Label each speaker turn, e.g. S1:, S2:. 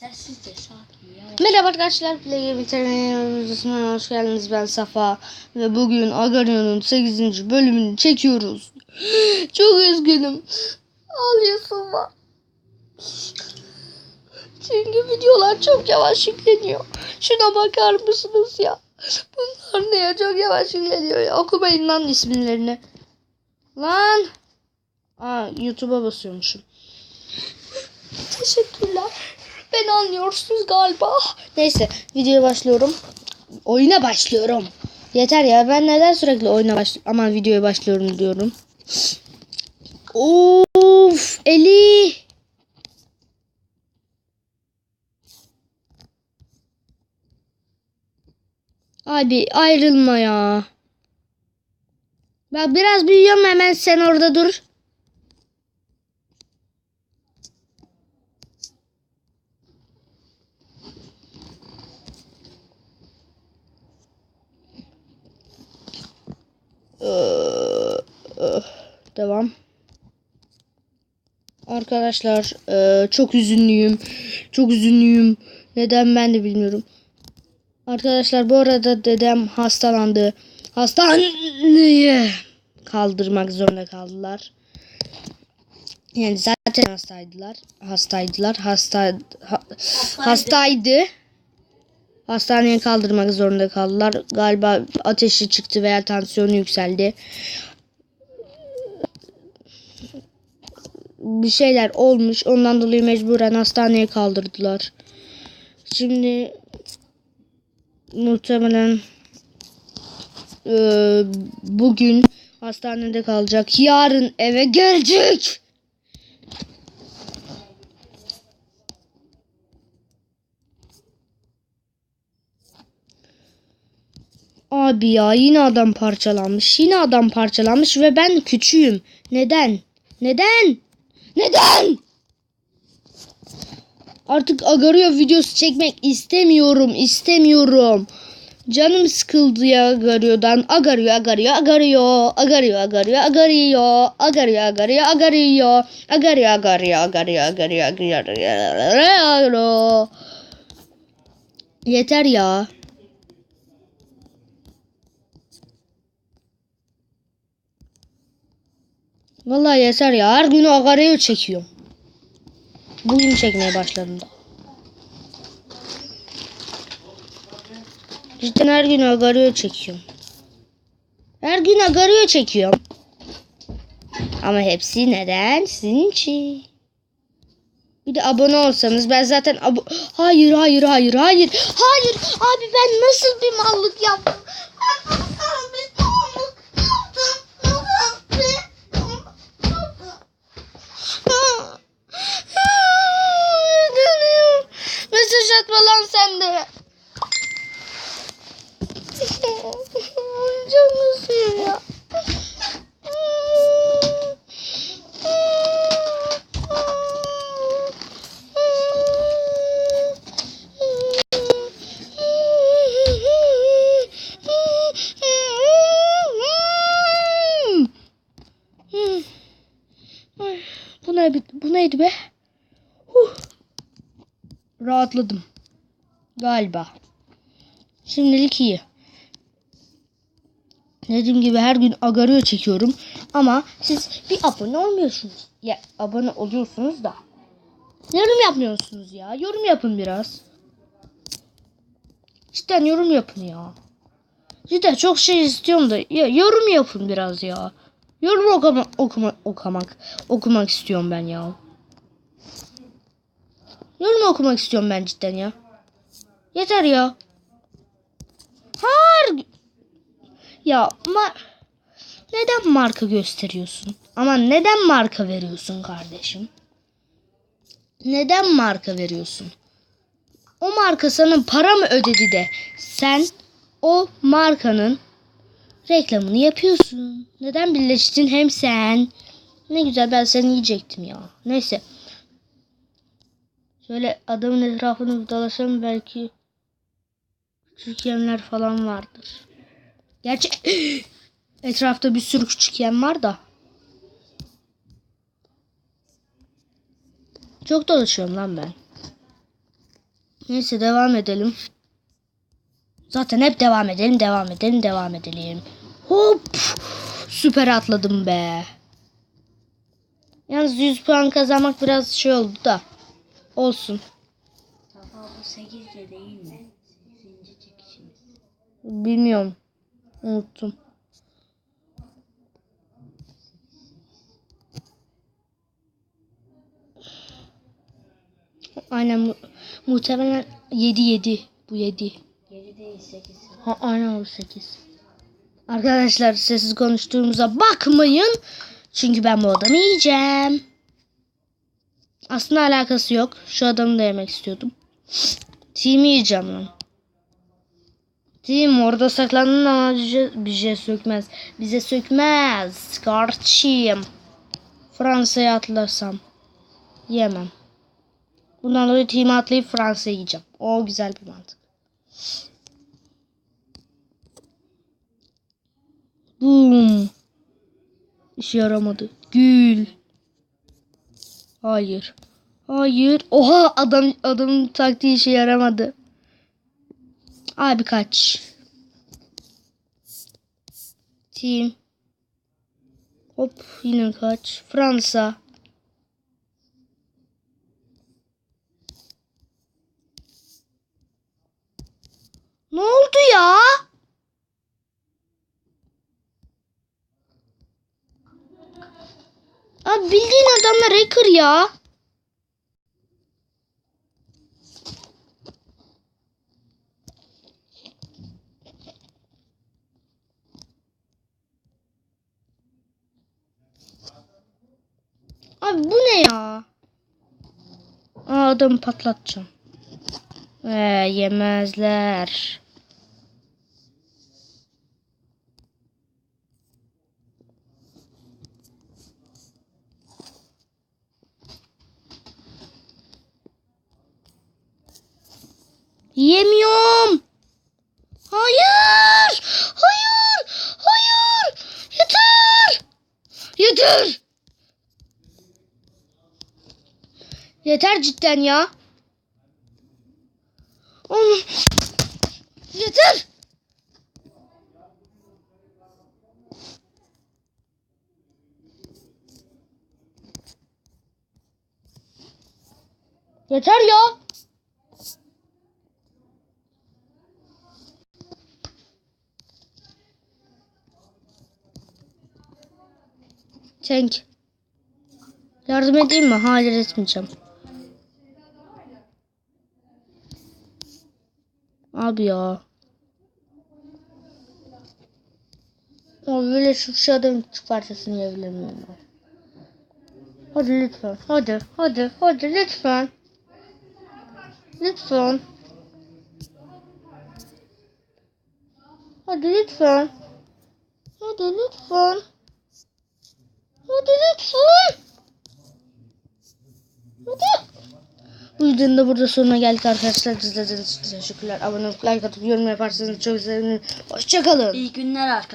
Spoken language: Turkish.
S1: Sessizce sakin ya.
S2: Merhaba arkadaşlar, Play Veteriner'ın hoş geldiniz. Ben Safa ve bugün Agaryon'un 8. bölümünü çekiyoruz. Çok üzgünüm. Ağlıyorsun var. Çünkü videolar çok yavaş yükleniyor. Şuna bakar mısınız ya? Bunlar ne ya? Çok yavaş yükleniyor ya. Okumayın lan isimlerini. Lan. Aa, YouTube'a basıyormuşum. Teşekkürler. Beni anlıyorsunuz galiba. Neyse videoya başlıyorum. Oyuna başlıyorum. Yeter ya ben neden sürekli oyuna baş aman videoya başlıyorum diyorum. Of Eli. Abi ayrılma ya. Bak biraz büyüyorum hemen sen orada dur. Devam. Arkadaşlar eee, çok üzünlüyüm. Çok üzünlüyüm. Neden ben de bilmiyorum. Arkadaşlar bu arada dedem hastalandı. Hastaneye kaldırmak zorunda kaldılar. Yani zaten hastaydılar. Hastaydılar. Hasta ha- hastaydı. Hastaneye kaldırmak zorunda kaldılar. Galiba ateşi çıktı veya tansiyonu yükseldi. Bir şeyler olmuş. Ondan dolayı mecburen hastaneye kaldırdılar. Şimdi muhtemelen eee, bugün hastanede kalacak. Yarın eve gelecek. Abi ya yine adam parçalanmış. Yine adam parçalanmış ve ben küçüğüm. Neden? Neden? Neden? Artık Agario videosu çekmek istemiyorum. istemiyorum. Canım sıkıldı ya Agario'dan. Agario, Agario, Agario. Agario, Agario, Agario. Agario, Agario, Agario. Agario, Agario, Agario, Agario, Agario. Yeter ya. Vallahi yeter ya. Her gün Agario çekiyorum. Bugün çekmeye başladım da. Cidden her gün Agario çekiyorum. Her gün Agario çekiyorum. Ama hepsi neden? Sizin için. Bir de abone olsanız ben zaten abo Hayır hayır hayır hayır. Hayır abi ben nasıl bir mallık yaptım? Ben mallık yaptım? Nasıl bir Dönüyorum. Mesaj atma lan sen de. Canım. Ay, Bu, ne, bu neydi be? Huh. Rahatladım. Galiba. Şimdilik iyi. Dediğim gibi her gün agario çekiyorum. Ama siz bir abone olmuyorsunuz. Ya abone oluyorsunuz da. Yorum yapmıyorsunuz ya. Yorum yapın biraz. Cidden yorum yapın ya. Cidden çok şey istiyorum da. Ya yorum yapın biraz ya. Yorum okuma, okuma, okumak. Okumak istiyorum ben ya. Yorum okumak istiyorum ben cidden ya. Yeter ya. Har ya ma neden marka gösteriyorsun? Ama neden marka veriyorsun kardeşim? Neden marka veriyorsun? O marka sana para mı ödedi de sen o markanın reklamını yapıyorsun. Neden birleştin hem sen? Ne güzel ben seni yiyecektim ya. Neyse. Şöyle adamın etrafını dolaşalım belki küçük yemler falan vardır. Gerçi etrafta bir sürü küçük yem var da. Çok dolaşıyorum lan ben. Neyse devam edelim. Zaten hep devam edelim, devam edelim, devam edelim. Hop! Süper atladım be. Yalnız 100 puan kazanmak biraz şey oldu da. Olsun.
S1: Safa bu 8'de
S2: Bilmiyorum. Unuttum. Aynen mu- muhtemelen 7 7 bu 7.
S1: 7 değil 8.
S2: Ha, aynen bu 8. Arkadaşlar sessiz konuştuğumuza bakmayın. Çünkü ben bu adamı yiyeceğim. Aslında alakası yok. Şu adamı da yemek istiyordum. Team'i yiyeceğim lan. Team orada saklandın ama bize, bize sökmez. Bize sökmez. Kardeşim. Fransa'ya atlasam. Yemem. Bundan dolayı team'e atlayıp Fransa'ya yiyeceğim. O güzel bir mantık. Boom. İşe yaramadı. Gül. Hayır. Hayır. Oha adam adamın taktiği işe yaramadı. Abi kaç. Team. Hop yine kaç. Fransa. Ne oldu ya? Abi bildiğin adamlar hacker ya. Abi bu ne ya? Aa, adamı patlatacağım. Ee, yemezler. Yemiyorum. Hayır. Hayır. Hayır. Yeter. Yeter. Yeter cidden ya. Oğlum. Yeter. Yeter ya. Tank. Yardım edeyim mi? Hayır etmeyeceğim. Abi ya. Abi böyle parçasını yiyebilir miyim ben? Hadi lütfen. Hadi. Hadi. Hadi lütfen. Lütfen. Hadi lütfen. Hadi lütfen. Hadi lütfen. Hadi. Bu videonun da burada sonuna geldik arkadaşlar. İzlediğiniz için teşekkürler. Abone olup like atıp yorum yaparsanız çok sevinirim. Hoşçakalın.
S1: İyi günler arkadaşlar.